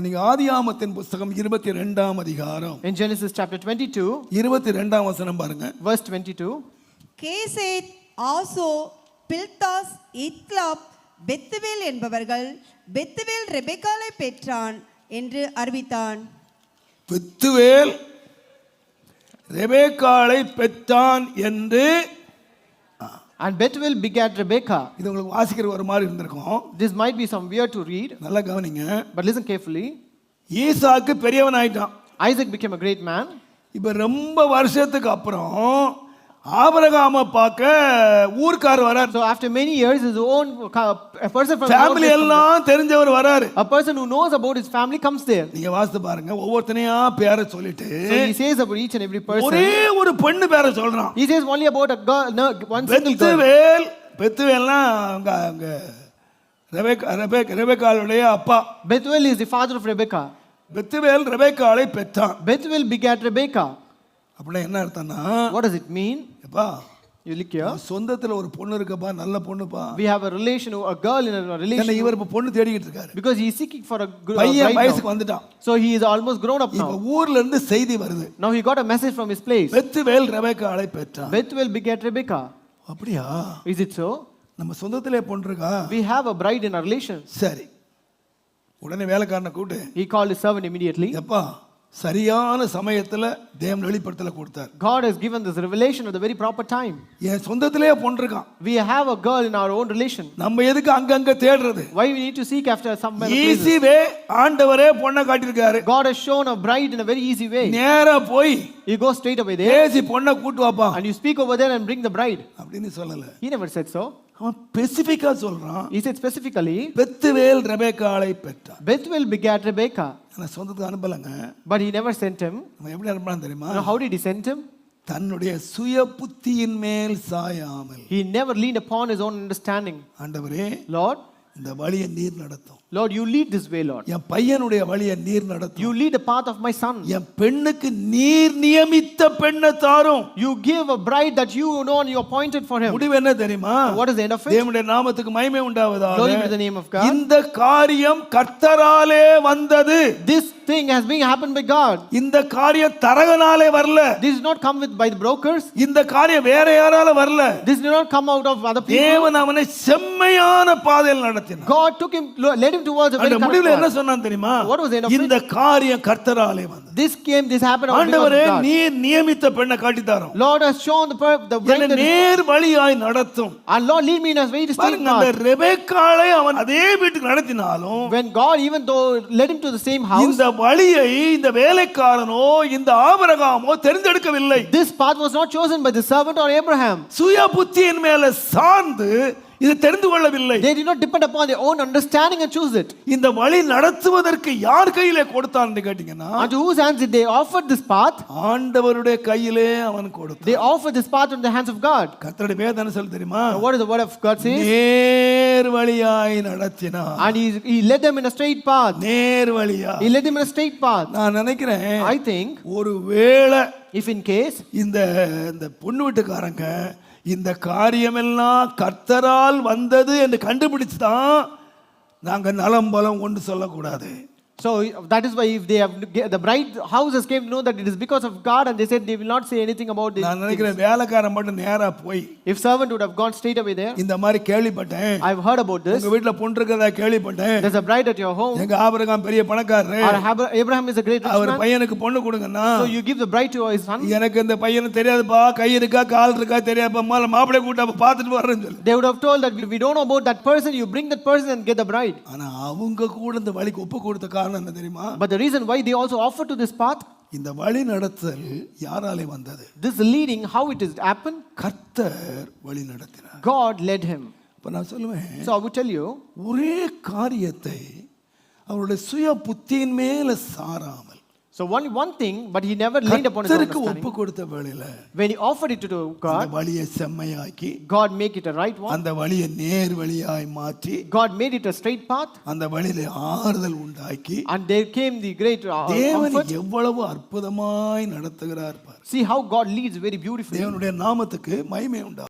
நீங்க ஆதியாமத்தின் புஸ்தகம் இருபத்தி ரெண்டாம் அதிகாரம். In Genesis chapter 22, இருபத்தி ரெண்டாம் வசனம் பாருங்க. verse 22, கேசேத் ஆசோ பில்தாஸ் இத்லாப் பெத்துவேல் என்பவர்கள் பெத்துவேல் ரெபெக்காலை பெற்றான் என்று அறிவித்தான். பெத்துவேல் ரெபேக்காளை பெற்றான் என்று and Bethuel begat Rebekah. இது உங்களுக்கு வாசிக்கிற ஒரு மாதிரி இருந்திருக்கும் This might be some weird to read, நல்லா கவனிங்க but listen carefully. ஈசாக்கு பெரியவன் ஆயிட்டான் Isaac became a great man. இப்ப ரொம்ப வருஷத்துக்கு அப்புறம் ஆபரகாம பார்க்க ஊர்க்கார் வரார் So after many years, his own a person from place- எல்லாம் தெரிஞ்சவர் வராரு a person who knows about his family comes there. நீங்க வாசித்து பாருங்க ஒவ்வொருத்தனையா பேரை சொல்லிட்டு So he says about each and every person. ஒரே ஒரு பெண்ணு பேரை சொல்றான் He says only about a girl, no, one single girl. Bethuel பெத்துவேல்லாம் அவங்க அவங்க ரெபேக் ரெபேக் ரெபேக்காளுடைய அப்பா Bethuel is the father of Rebekah. Bethuel ரெபேக்காளை பெற்றான் Bethuel begat Rebekah. அப்படின்னா என்ன அர்த்தம்னா What does it mean? எப்பா here. சொந்தத்துல ஒரு பொண்ணு இருக்கப்பா நல்ல பொண்ணுப்பா We have a relation, a girl in a என்ன relation. இவர் இப்ப பொண்ணு தேடிக்கிட்டு இருக்காரு Because he is seeking for a பையன் வயசுக்கு. வந்துட்டான் So he is almost grown up இப்ப now. ஊர்ல இருந்து செய்தி வருது Now he got a message from his place. Bethuel ரெபேக்காளை பெற்றான் Bethuel begat Rebekah. அப்படியா Is it so? நம்ம சொந்தத்திலே பொண்ணு இருக்கா We have a bride in our relation. சரி உடனே வேலைக்காரனை கூட்டு He called his servant immediately. எப்பா சரியான சமயத்துல தேவன் வெளிப்படுத்தல கொடுத்தார் God has given this revelation at the very proper time. என் சொந்தத்திலே பொண்ணு இருக்கான் We have a girl in our own relation. நம்ம எதுக்கு அங்கங்க தேடுறது Why we need to seek after some other places? Easy way ஆண்டவரே பொண்ணை காட்டியிருக்காரு God has shown a bride in a very easy way. நேரா போய் You go straight away there பேசி பொண்ணை கூட்டு வாப்பா and you speak over there and bring the bride. அப்படின்னு சொல்லல He never said so. அவன் ஸ்பெசிபிக்கா சொல்றான் He said specifically, பெத்துவேல் ரெபேக்காளை பெற்றான் Bethuel begat Rebekah, ஆனா சொந்தத்துக்கு அனுப்பலங்க but he never sent him. நம்ம எப்படி அனுப்பலாம் தெரியுமா how did he send him? தன்னுடைய சுய புத்தியின் மேல் சாயாமல் He never leaned upon his own understanding. ஆண்டவரே Lord, இந்த வழியை நீர் நடத்தும் Lord, you lead this way, Lord. என் பையனுடைய வழியை நீர் நடத்தும் You lead the path of my son. என் பெண்ணுக்கு நீர் நியமித்த பெண்ணை தாரும் You give a bride that you know and you appointed for him. முடிவு என்ன தெரியுமா What is the end of it? தேவனுடைய நாமத்துக்கு மகிமை Glory உண்டாவதாக be to the name of God. இந்த காரியம் கர்த்தராலே வந்தது This thing has been happened by God. இந்த காரியம் தரகனாலே வரல This did not come with by the brokers. இந்த காரியம் வேற யாரால வரல This did not come out of other people. தேவன் அவனை செம்மையான பாதையில் நடத்தினார் God took him, led him towards a very அந்த correct முடிவுல என்ன. சொன்னான் தெரியுமா What was the end of இந்த காரியம் கர்த்தராலே வந்தது This came, this happened on because ஆண்டவரே of God. நீர் நியமித்த பெண்ணை காட்டி தரோம் Lord has shown the, per- the bride என்னை that is- நேர் வழியாய் நடத்தும் and Lord lead me in a very straight பாருங்க அந்த path. ரெபேக்காளை அவன் அதே வீட்டுக்கு நடத்தினாலும் When God, even though led him to the same house, இந்த வழியை இந்த வேலைக்காரனோ இந்த ஆபரகாமோ தெரிந்தெடுக்கவில்லை this path was not chosen by the servant or Abraham. சுய புத்தியின் மேல சார்ந்து இது தெரிந்து கொள்ளவில்லை They did not depend upon their own understanding and choose it. இந்த வழி நடத்துவதற்கு யார் கையிலே கொடுத்தான் கேட்டீங்கன்னா Unto whose hands did they offer this path? ஆண்டவருடைய கையிலே அவன் கொடுத்தான் They offered this path in the hands of God. கர்த்தருடைய வேதனை சொல்லு தெரியுமா what does the word of God say? நேர் வழியாய் நடத்தினான் And he, he led them in a straight path. நேர் வழியா He led them in a straight path. நான் நினைக்கிறேன் I think ஒரு வேளை if in case இந்த இந்த பொண்ணு வீட்டுக்காரங்க இந்த காரியமெல்லாம் கர்த்தரால் வந்தது என்று கண்டுபிடிச்சு தான் நாங்கள் நலம் பலம் கொண்டு சொல்லக்கூடாது. So that is why if they have the bride houses came to know that it is because of God and they said they will not say anything about this. நான் நினைக்கிறேன் வேலைக்காரன் மட்டும் நேரா போய் If servant would have gone straight away there, இந்த மாதிரி கேள்விப்பட்டேன் I've heard about this. உங்க வீட்டுல பொண்ணு கேள்விப்பட்டேன் There's a bride at your home. எங்க ஆபரகாம் பெரிய பணக்காரரு Abraham is a great rich அவர். பையனுக்கு பொண்ணு கொடுங்கன்னா So you give the bride to his son. எனக்கு இந்த பையனுக்கு தெரியாதுப்பா கை இருக்கா கால் இருக்கா தெரியாதுப்பா முதல்ல மாப்பிள்ளை கூட்ட பார்த்துட்டு வர்றேன்னு சொல்லு They would have told that we we don't know about that person. You bring that person and get the bride. ஆனா அவங்க கூட இந்த வழிக்கு ஒப்பு கொடுத்த காரணம் என்ன தெரியுமா But the reason why they also offer to this path, இந்த வழி நடத்தல் யாராலே வந்தது this leading, how it is happened, கர்த்தர் வழி நடத்தினார் God led him. இப்ப நான் சொல்லுவேன் So I would tell you, ஒரே காரியத்தை அவருடைய சுய புத்தியின் மேல சாராமல் so one one thing, but he never leaned upon his own கர்த்தருக்கு understanding. ஒப்பு கொடுத்த வேளையில When he offered it to அந்த God, வழியை செம்மையாக்கி God make it a right one. அந்த வழியை நேர் வழியாய் மாற்றி God made it a straight path, அந்த வழியில ஆறுதல் உண்டாக்கி and there came the great uh, தேவன் comfort. எவ்வளவு அற்புதமாய் நடத்துகிறார் பார் See how God leads very beautifully. தேவனுடைய நாமத்துக்கு மகிமை உண்டா